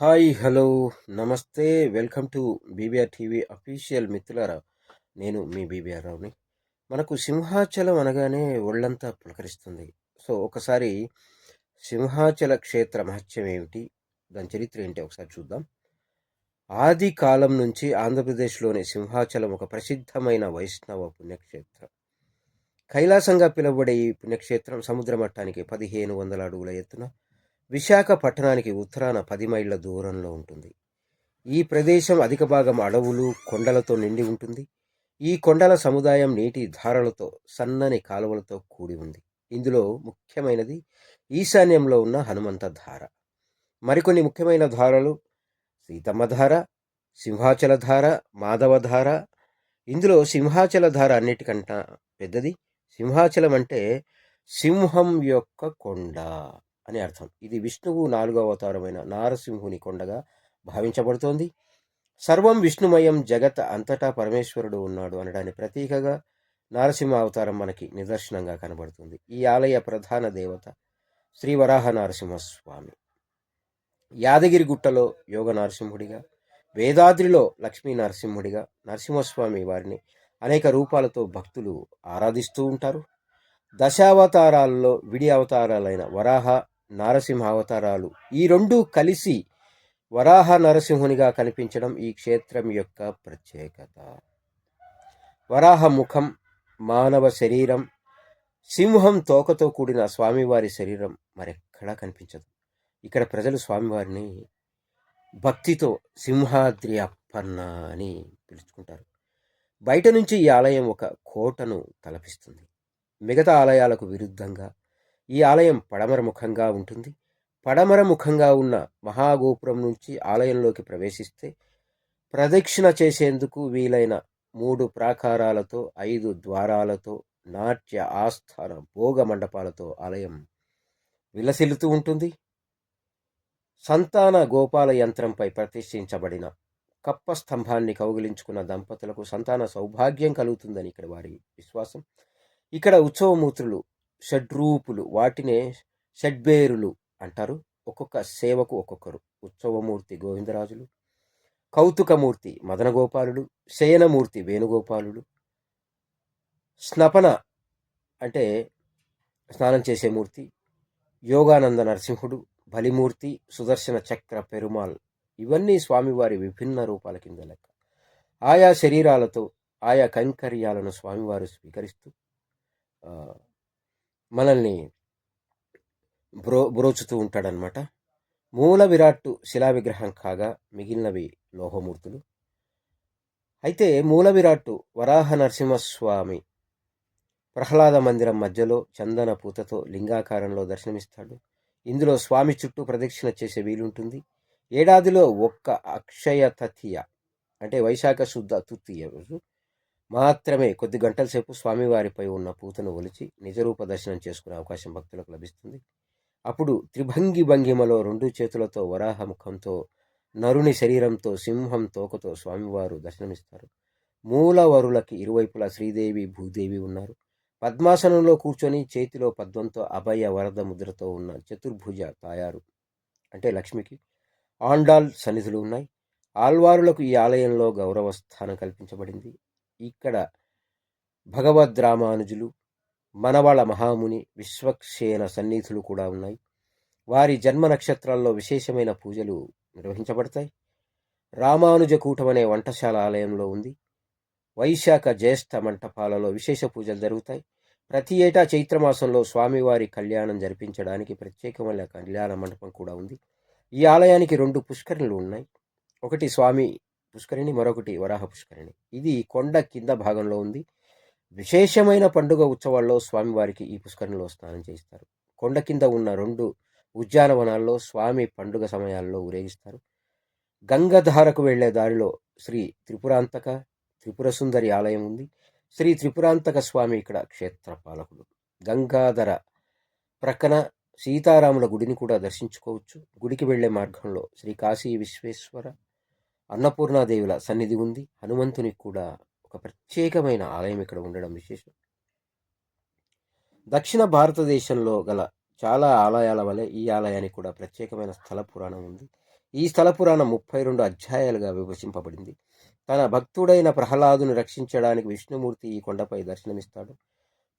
Hi hello నమస్తే. Welcome to BBR TV official మిత్రులారా. నేను మీ బీబీఆర్ రావుని. మనకు సింహాచలం అనగానే ఒళ్ళంతా పులకరిస్తుంది. సో ఒకసారి సింహాచల క్షేత్ర మహత్యం ఏమిటి? దాని చరిత్ర ఏంటి? ఒకసారి చూద్దాం. ఆది కాలం నుంచి ఆంధ్రప్రదేశ్లోని సింహాచలం ఒక ప్రసిద్ధమైన వైష్ణవ పుణ్యక్షేత్రం. కైలాసంగా పిలువబడే ఈ పుణ్యక్షేత్రం సముద్ర మట్టానికి పదిహేను వందల అడుగుల ఎత్తున విశాఖపట్టణానికి ఉత్తరాన పది మైళ్ళ దూరంలో ఉంటుంది. ఈ ప్రదేశం అధిక భాగం అడవులు కొండలతో నిండి ఉంటుంది. ఈ కొండల సముదాయం నీటి ధారలతో సన్నని కాలువలతో కూడి ఉంది. ఇందులో ముఖ్యమైనది ఈశాన్యంలో ఉన్న హనుమంత ధార. మరికొన్ని ముఖ్యమైన ధారలు సీతమ్మ ధార సింహాచల ధార మాధవధార ఇందులో సింహాచల ధార అన్నిటికంట పెద్దది. సింహాచలం అంటే సింహం యొక్క కొండ. అని అర్థం. ఇది విష్ణువు నాలుగవ అవతారమైన నారసింహుని కొండగా భావించబడుతోంది. సర్వం విష్ణుమయం జగత్ అంతటా పరమేశ్వరుడు ఉన్నాడు అనడానికి ప్రతీకగా నారసింహ అవతారం మనకి నిదర్శనంగా కనబడుతుంది. ఈ ఆలయ ప్రధాన దేవత శ్రీ వరాహ నరసింహస్వామి. యాదగిరి గుట్టలో యోగ నరసింహుడిగా వేదాద్రిలో లక్ష్మీ నరసింహుడిగా నరసింహస్వామి వారిని అనేక రూపాలతో భక్తులు ఆరాధిస్తూ ఉంటారు. దశావతారాల్లో విడి అవతారాలైన వరాహ నారసింహ అవతారాలు. ఈ రెండు కలిసి వరాహ నరసింహునిగా కనిపించడం ఈ క్షేత్రం యొక్క ప్రత్యేకత. వరాహ ముఖం మానవ శరీరం సింహం తోకతో కూడిన స్వామివారి శరీరం మరెక్కడా కనిపించదు. ఇక్కడ ప్రజలు స్వామివారిని భక్తితో సింహాద్రి అప్పన్న అని పిలుచుకుంటారు. బయట నుంచి ఈ ఆలయం ఒక కోటను తలపిస్తుంది. మిగతా ఆలయాలకు విరుద్ధంగా ఈ ఆలయం పడమర ముఖంగా ఉంటుంది. పడమర ముఖంగా ఉన్న మహాగోపురం నుంచి ఆలయంలోకి ప్రవేశిస్తే ప్రదక్షిణ చేసేందుకు వీలైన మూడు ప్రాకారాలతో ఐదు ద్వారాలతో నాట్య ఆస్థాన భోగ మండపాలతో ఆలయం విలసిల్లుతూ ఉంటుంది. సంతాన గోపాల యంత్రంపై ప్రతిష్ఠించబడిన కప్ప స్తంభాన్ని కౌగిలించుకున్న దంపతులకు సంతాన సౌభాగ్యం కలుగుతుందని ఇక్కడ వారి విశ్వాసం. ఇక్కడ ఉత్సవమూర్తులు షడ్రూపులు వాటినే షడ్బేరులు అంటారు. ఒక్కొక్క సేవకు ఒక్కొక్కరు. ఉత్సవమూర్తి గోవిందరాజులు కౌతుకమూర్తి మదనగోపాలుడు శయనమూర్తి వేణుగోపాలుడు స్నపన అంటే స్నానం చేసే మూర్తి యోగానంద నరసింహుడు బలిమూర్తి సుదర్శన చక్ర పెరుమాల్ ఇవన్నీ స్వామివారి విభిన్న రూపాల కింద లెక్క. ఆయా శరీరాలతో ఆయా కైంకర్యాలను స్వామివారు స్వీకరిస్తూ మనల్ని బ్రో బ్రోచుతూ ఉంటాడనమాట మూల విరాట్టు శిలా విగ్రహం కాగా మిగిలినవి లోహమూర్తులు. అయితే మూల విరాట్టు వరాహ నరసింహస్వామి ప్రహ్లాద మందిరం మధ్యలో చందన పూతతో లింగాకారంలో దర్శనమిస్తాడు. ఇందులో స్వామి చుట్టూ ప్రదక్షిణ చేసే వీలుంటుంది. ఏడాదిలో ఒక్క అక్షయ తథియ అంటే వైశాఖ శుద్ధ తృతీయ రోజు మాత్రమే కొద్ది గంటల సేపు స్వామివారిపై ఉన్న పూతను ఒలిచి నిజరూప దర్శనం చేసుకునే అవకాశం భక్తులకు లభిస్తుంది. అప్పుడు త్రిభంగి భంగిమలో రెండు చేతులతో వరాహ ముఖంతో నరుని శరీరంతో సింహం తోకతో స్వామివారు దర్శనమిస్తారు. మూలవరులకి ఇరువైపులా శ్రీదేవి భూదేవి ఉన్నారు. పద్మాసనంలో కూర్చొని చేతిలో పద్మంతో అభయ వరద ముద్రతో ఉన్న చతుర్భుజ తాయారు. అంటే లక్ష్మికి ఆండాల్ సన్నిధులు ఉన్నాయి. ఆల్వారులకు ఈ ఆలయంలో గౌరవ స్థానం కల్పించబడింది. ఇక్కడ భగవద్ రామానుజులు మనవళ మహాముని విశ్వక్సేన సన్నిధులు కూడా ఉన్నాయి. వారి జన్మ నక్షత్రాల్లో విశేషమైన పూజలు నిర్వహించబడతాయి. రామానుజ కూటం అనే వంటశాల ఆలయంలో ఉంది. వైశాఖ జ్యేష్ఠ మంటపాలలో విశేష పూజలు జరుగుతాయి. ప్రతి ఏటా చైత్రమాసంలో స్వామివారి కళ్యాణం జరిపించడానికి ప్రత్యేకమైన కళ్యాణ మండపం కూడా ఉంది. ఈ ఆలయానికి రెండు పుష్కరణలు ఉన్నాయి. ఒకటి స్వామి పుష్కరిణి మరొకటి వరాహ పుష్కరిణి. ఇది కొండ కింద భాగంలో ఉంది. విశేషమైన పండుగ ఉత్సవాల్లో స్వామివారికి ఈ పుష్కరిణిలో స్నానం చేయిస్తారు. కొండ కింద ఉన్న రెండు ఉద్యానవనాల్లో స్వామి పండుగ సమయాల్లో ఊరేగిస్తారు. గంగధారకు వెళ్ళే దారిలో శ్రీ త్రిపురాంతక త్రిపుర సుందరి ఆలయం ఉంది. శ్రీ త్రిపురాంతక స్వామి ఇక్కడ క్షేత్ర పాలకుడు. గంగాధర ప్రక్కన సీతారాముల గుడిని కూడా దర్శించుకోవచ్చు. గుడికి వెళ్ళే మార్గంలో శ్రీ కాశీ విశ్వేశ్వర అన్నపూర్ణాదేవుల సన్నిధి ఉంది. హనుమంతునికి కూడా ఒక ప్రత్యేకమైన ఆలయం ఇక్కడ ఉండడం విశేషం. దక్షిణ భారతదేశంలో గల చాలా ఆలయాల వలె ఈ ఆలయానికి కూడా ప్రత్యేకమైన స్థల పురాణం ఉంది. ఈ స్థల పురాణం ముప్పై రెండు అధ్యాయాలుగా విభజింపబడింది. తన భక్తుడైన ప్రహ్లాదును రక్షించడానికి విష్ణుమూర్తి ఈ కొండపై దర్శనమిస్తాడు.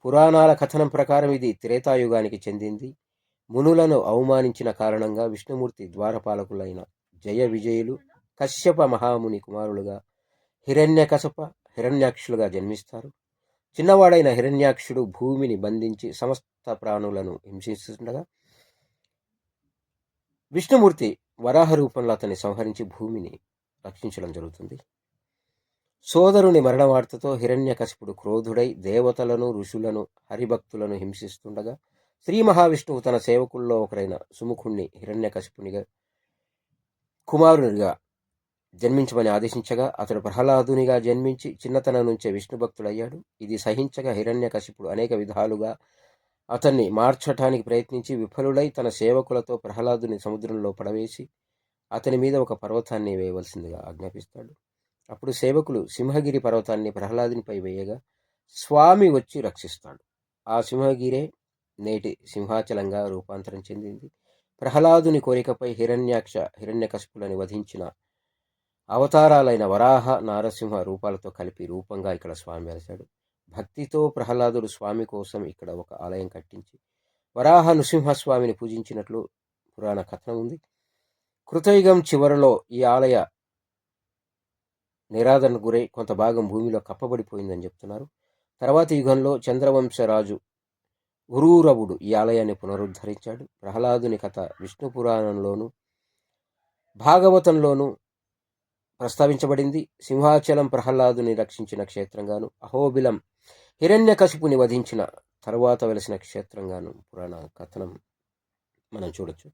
పురాణాల కథనం ప్రకారం ఇది త్రేతాయుగానికి చెందింది. మునులను అవమానించిన కారణంగా విష్ణుమూర్తి ద్వారపాలకులైన జయ విజయులు కశ్యప మహాముని కుమారులుగా హిరణ్యకశప హిరణ్యాక్షులుగా జన్మిస్తారు. చిన్నవాడైన హిరణ్యాక్షుడు భూమిని బంధించి సమస్త ప్రాణులను హింసిస్తుండగా విష్ణుమూర్తి వరాహ రూపంలో అతన్ని సంహరించి భూమిని రక్షించడం జరుగుతుంది. సోదరుని మరణవార్తతో హిరణ్యకశిపుడు క్రోధుడై దేవతలను ఋషులను హరిభక్తులను హింసిస్తుండగా శ్రీ మహావిష్ణువు తన సేవకుల్లో ఒకరైన సుముఖుణ్ణి హిరణ్యకశిపునిగా కుమారునిగా జన్మించమని ఆదేశించగా అతడు ప్రహ్లాదునిగా జన్మించి చిన్నతనం నుంచే విష్ణు భక్తుడయ్యాడు. ఇది సహించగా హిరణ్యకశిపుడు అనేక విధాలుగా అతన్ని మార్చటానికి ప్రయత్నించి విఫలుడై తన సేవకులతో ప్రహ్లాదుని సముద్రంలో పడవేసి అతని మీద ఒక పర్వతాన్ని వేయవలసిందిగా ఆజ్ఞాపిస్తాడు. అప్పుడు సేవకులు సింహగిరి పర్వతాన్ని ప్రహ్లాదునిపై వేయగా స్వామి వచ్చి రక్షిస్తాడు. ఆ సింహగిరే నేటి సింహాచలంగా రూపాంతరం చెందింది. ప్రహ్లాదుని కోరికపై హిరణ్యాక్ష హిరణ్యకశిపులని వధించిన అవతారాలైన వరాహ నారసింహ రూపాలతో కలిపి రూపంగా ఇక్కడ స్వామి వెలసాడు భక్తితో ప్రహ్లాదుడు స్వామి కోసం ఇక్కడ ఒక ఆలయం కట్టించి వరాహ నృసింహస్వామిని పూజించినట్లు పురాణ కథనం ఉంది. కృతయుగం చివరలో ఈ ఆలయ నిరాదరణకు గురై కొంత భాగం భూమిలో కప్పబడిపోయిందని చెప్తున్నారు. తర్వాతి యుగంలో చంద్రవంశరాజు ఉరూరవుడు ఈ ఆలయాన్ని పునరుద్ధరించాడు. ప్రహ్లాదుని కథ విష్ణు పురాణంలోను భాగవతంలోను ప్రస్తావించబడింది. సింహాచలం ప్రహ్లాదుని రక్షించిన క్షేత్రంగాను అహోబిలం హిరణ్యకశిపుని వధించిన తరువాత వెలిసిన క్షేత్రంగాను పురాణ కథనం మనం చూడొచ్చు.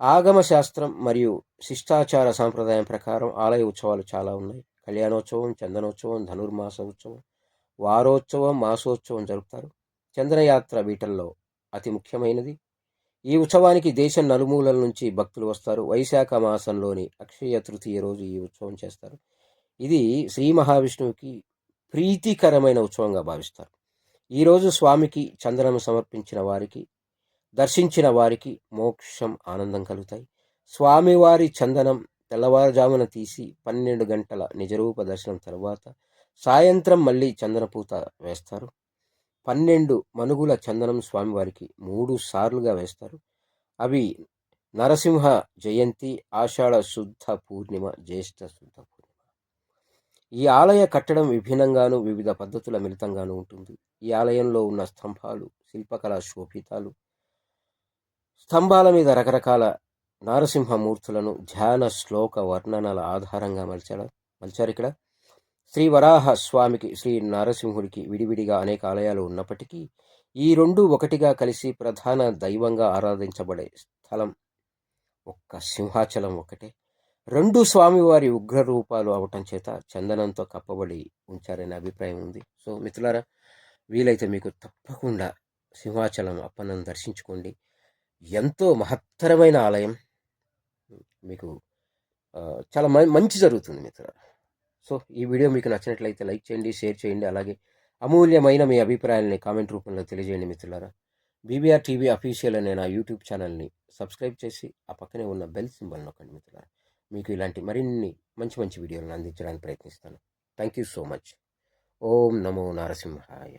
ఆగమ శాస్త్రం మరియు శిష్టాచార సాంప్రదాయం ప్రకారం ఆలయ ఉత్సవాలు చాలా ఉన్నాయి. కళ్యాణోత్సవం చందనోత్సవం ధనుర్మాస ఉత్సవం వారోత్సవం మాసోత్సవం జరుపుతారు. చంద్రయాత్ర వీటల్లో అతి ముఖ్యమైనది. ఈ ఉత్సవానికి దేశం నలుమూలల నుంచి భక్తులు వస్తారు. వైశాఖ మాసంలోని అక్షయ తృతీయ రోజు ఈ ఉత్సవం చేస్తారు. ఇది శ్రీ మహావిష్ణువుకి ప్రీతికరమైన ఉత్సవంగా భావిస్తారు. ఈరోజు స్వామికి చందనం సమర్పించిన వారికి దర్శించిన వారికి మోక్షం ఆనందం కలుగుతాయి. స్వామివారి చందనం తెల్లవారుజామున తీసి పన్నెండు గంటల నిజరూప దర్శనం తర్వాత సాయంత్రం మళ్ళీ చందనపూత వేస్తారు. పన్నెండు మనుగుల చందనం స్వామివారికి మూడు సార్లుగా వేస్తారు. అవి నరసింహ జయంతి ఆషాఢ శుద్ధ పూర్ణిమ జ్యేష్ఠ శుద్ధ పూర్ణిమ. ఈ ఆలయ కట్టడం విభిన్నంగాను వివిధ పద్ధతుల మిళితంగాను ఉంటుంది. ఈ ఆలయంలో ఉన్న స్తంభాలు శిల్పకళా శోభితాలు స్తంభాల మీద రకరకాల నారసింహమూర్తులను ధ్యాన శ్లోక వర్ణనల ఆధారంగా మలిచాడు మలిచారు ఇక్కడ. శ్రీ వరాహ స్వామికి శ్రీ నరసింహుడికి విడివిడిగా అనేక ఆలయాలు ఉన్నప్పటికీ ఈ రెండు ఒకటిగా కలిసి ప్రధాన దైవంగా ఆరాధించబడే స్థలం ఒక్క సింహాచలం ఒకటే రెండు స్వామివారి ఉగ్ర రూపాలు అవటం చేత చందనంతో కప్పబడి ఉంచారనే అభిప్రాయం ఉంది. సో మిత్రులారా వీలైతే మీకు తప్పకుండా సింహాచలం అప్పన్నను దర్శించుకోండి. ఎంతో మహత్తరమైన ఆలయం. మీకు చాలా మంచి జరుగుతుంది మిత్రులారా. సో ఈ వీడియో మీకు నచ్చినట్లయితే లైక్ చేయండి షేర్ చేయండి అలాగే అమూల్యమైన మీ అభిప్రాయాలని కామెంట్ రూపంలో తెలియజేయండి మిత్రులారా. బీబీఆర్ టీవీ అఫీషియల్ అనే నా యూట్యూబ్ ఛానల్ని సబ్స్క్రైబ్ చేసి ఆ పక్కనే ఉన్న బెల్ సింబల్ నొక్కండి మిత్రులారా. మీకు ఇలాంటి మరిన్ని మంచి మంచి వీడియోలను అందించడానికి ప్రయత్నిస్తాను. Thank you so much. ఓం నమో నారసింహాయ.